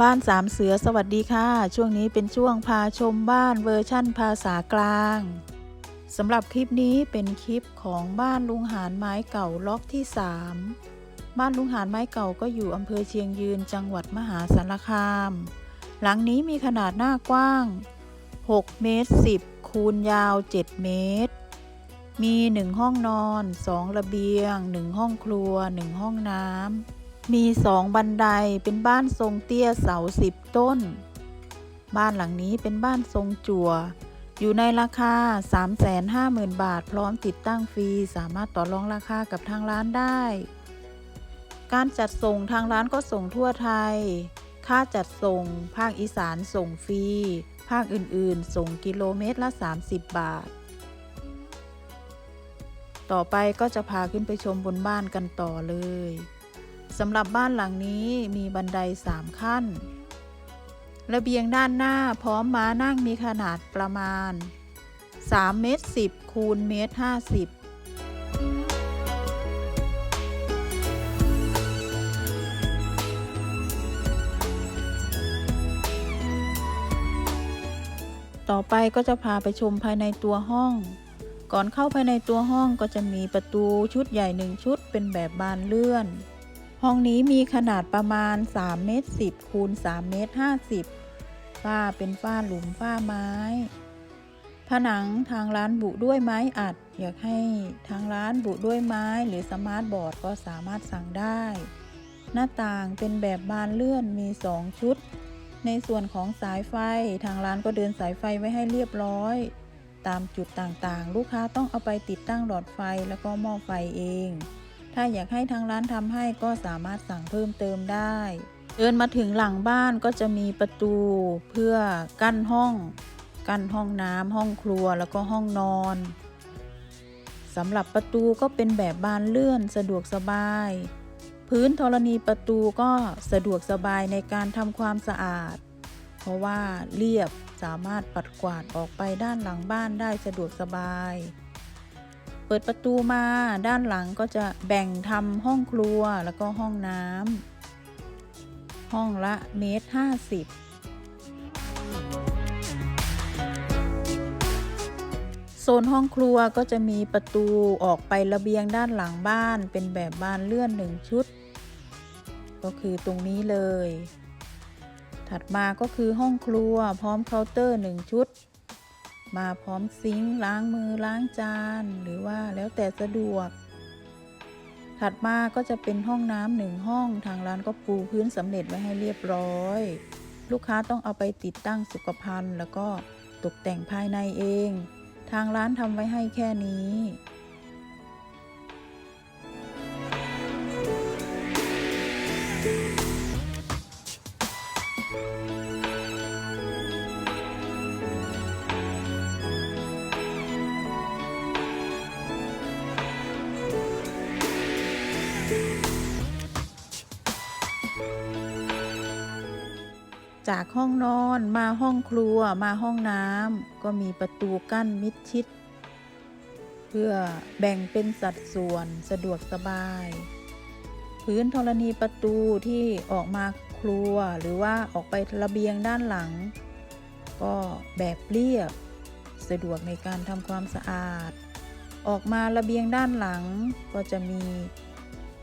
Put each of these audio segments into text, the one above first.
บ้านสามเสือสวัสดีค่ะ ช่วงนี้เป็นช่วงพาชมบ้านเวอร์ชั่นภาษากลางสำหรับคลิปนี้เป็นคลิปของบ้านลุงหานไม้เก่าล็อกที่ 3 บ้านลุงหานไม้เก่าก็อยู่อำเภอเชียงยืนจังหวัดมหาสารคาม หลังนี้มีขนาดหน้ากว้าง 6 เมตร 10 คูณยาว 7 เมตร มี 1 ห้องนอน 2 ระเบียง 1 ห้องครัว 1 ห้องน้ำ มีสองบันไดเป็นบ้านทรงเตี้ยเสาสิบต้น บ้านหลังนี้เป็นบ้านทรงจั่ว อยู่ในราคา 350,000 บาท พร้อมติดตั้งฟรี สามารถต่อรองราคากับทางร้านได้ การจัดส่งทางร้านก็ส่งทั่วไทย ค่าจัดส่งภาคอีสานส่งฟรี ภาคอื่นๆ ส่งกิโลเมตรละ 30 บาท ต่อไปก็จะพาขึ้นไปชมบนบ้านกันต่อเลย สำหรับบ้านหลังนี้มีบันไดสามขั้น ระเบียงด้านหน้าพร้อมม้านั่งมีขนาดประมาณ3เมตร10คูณเมตร50ต่อไปก็จะพาไปชมภายในตัวห้อง ก่อนเข้าภายในตัวห้องก็จะมีประตูชุดใหญ่หนึ่งชุดเป็นแบบบานเลื่อน ห้องนี้มีขนาดประมาณ3เมตร10คูณ3เมตร50ฝ้าเป็นฝ้าหลุมฝ้าไม้ ผนังทางร้านบุด้วยไม้อัด อยากให้ทางร้านบุด้วยไม้หรือสมาร์ทบอร์ดก็สามารถสั่งได้ หน้าต่างเป็นแบบบานเลื่อนมี 2 ชุด ในส่วนของสายไฟทางร้านก็เดินสายไฟไว้ให้เรียบร้อย ตามจุดต่างๆ ลูกค้าต้องเอาไปติดตั้งหลอดไฟแล้วก็หม้อไฟเอง ถ้าอยากให้ทางร้านทำให้ก็สามารถสั่งเพิ่มเติมได้ เดินมาถึงหลังบ้านก็จะมีประตูเพื่อกั้นห้อง กั้นห้องน้ำห้องครัวแล้วก็ห้องนอนสำหรับประตูก็เป็นแบบบานเลื่อนสะดวกสบาย พื้นธรณีประตูก็สะดวกสบายในการทำความสะอาด เพราะว่าเรียบสามารถปัดกวาดออกไปด้านหลังบ้านได้สะดวกสบาย ปิดประตูมาด้านหลังก็จะแบ่งทำห้องครัวแล้วก็ห้องน้ำห้องละเมตรห้าสิบโซนห้องครัวก็จะมีประตูออกไประเบียงด้านหลังบ้านเป็นแบบบานเลื่อนหนึ่งชุด ก็คือตรงนี้เลย ถัดมาก็คือห้องครัวพร้อมเคาน์เตอร์หนึ่งชุด มาพร้อมซิงค์ล้างมือล้างจาน หรือว่าแล้วแต่สะดวก ถัดมาก็จะเป็นห้องน้ำหนึ่งห้องทางร้านก็ปูพื้นสำเร็จไว้ให้เรียบร้อย ลูกค้าต้องเอาไปติดตั้งสุขภัณฑ์ แล้วก็ตกแต่งภายในเอง ทางร้านทำไว้ให้แค่นี้ จากห้องนอนมาห้องครัวมาห้องน้ำก็มีประตูกั้นมิดชิด เพื่อแบ่งเป็นสัดส่วนสะดวกสบาย พื้นธรณีประตูที่ออกมาครัวหรือว่าออกไประเบียงด้านหลัง ก็แบบเรียบ สะดวกในการทำความสะอาด ออกมาระเบียงด้านหลังก็จะมี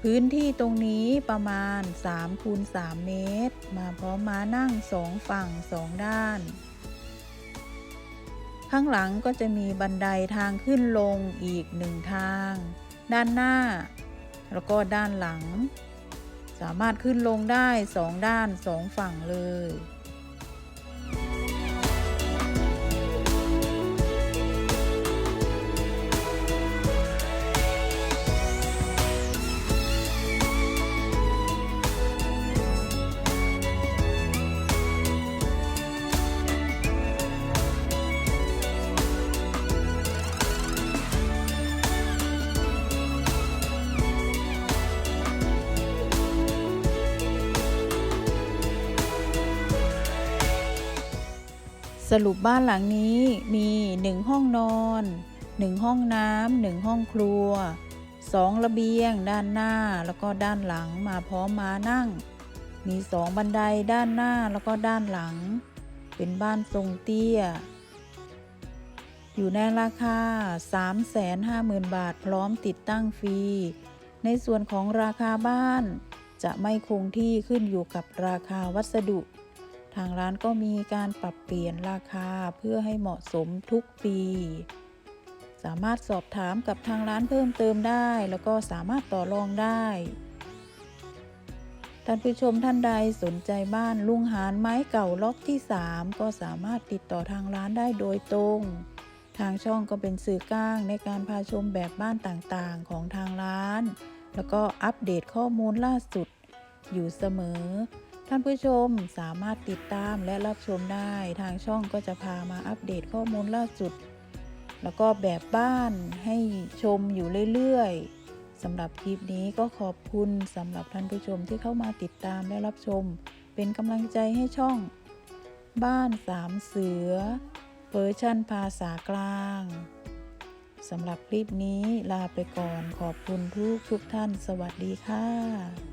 พื้นที่ตรงนี้ประมาณ3คูณ3เมตร มาพร้อมม้านั่งสองฝั่งสองด้าน ข้างหลังก็จะมีบันไดทางขึ้นลงอีกหนึ่งทาง ด้านหน้า แล้วก็ด้านหลัง สามารถขึ้นลงได้สองด้านสองฝั่งเลย สรุปบ้านหลังนี้มีหนึ่งห้องนอนหนึ่งห้องน้ำหนึ่งห้องครัวสองระเบียงด้านหน้าแล้วก็ด้านหลังมาพร้อมมานั่ง มีสองบันไดด้านหน้าแล้วก็ด้านหลัง เป็นบ้านทรงเตี้ย อยู่ในราคา 350,000 บาทพร้อมติดตั้งฟรี ในส่วนของราคาบ้านจะไม่คงที่ขึ้นอยู่กับราคาวัสดุ ทางร้านก็มีการปรับเปลี่ยนราคาเพื่อให้เหมาะสมทุกปี สามารถสอบถามกับทางร้านเพิ่มเติมได้ แล้วก็สามารถต่อรองได้ท่านผู้ชมท่านใดสนใจบ้านลุงหานไม้เก่าล็อกที่ 3 ก็สามารถติดต่อทางร้านได้โดยตรง ทางช่องก็เป็นสื่อกลางในการพาชมแบบบ้านต่างๆของทางร้าน แล้วก็อัปเดตข้อมูลล่าสุดอยู่เสมอ ท่านผู้ชมสามารถติดตามและรับชมได้ทางช่องก็จะพามาอัปเดตข้อมูลล่าสุด แล้วก็แบบบ้านให้ชมอยู่เรื่อยๆสำหรับคลิปนี้ก็ขอบคุณสำหรับท่านผู้ชมที่เข้ามาติดตามและรับชม เป็นกำลังใจให้ช่อง บ้านสามเสือเวอร์ชันภาษากลางสำหรับคลิปนี้ลาไปก่อนขอบคุณทุกทุกท่าน สวัสดีค่ะ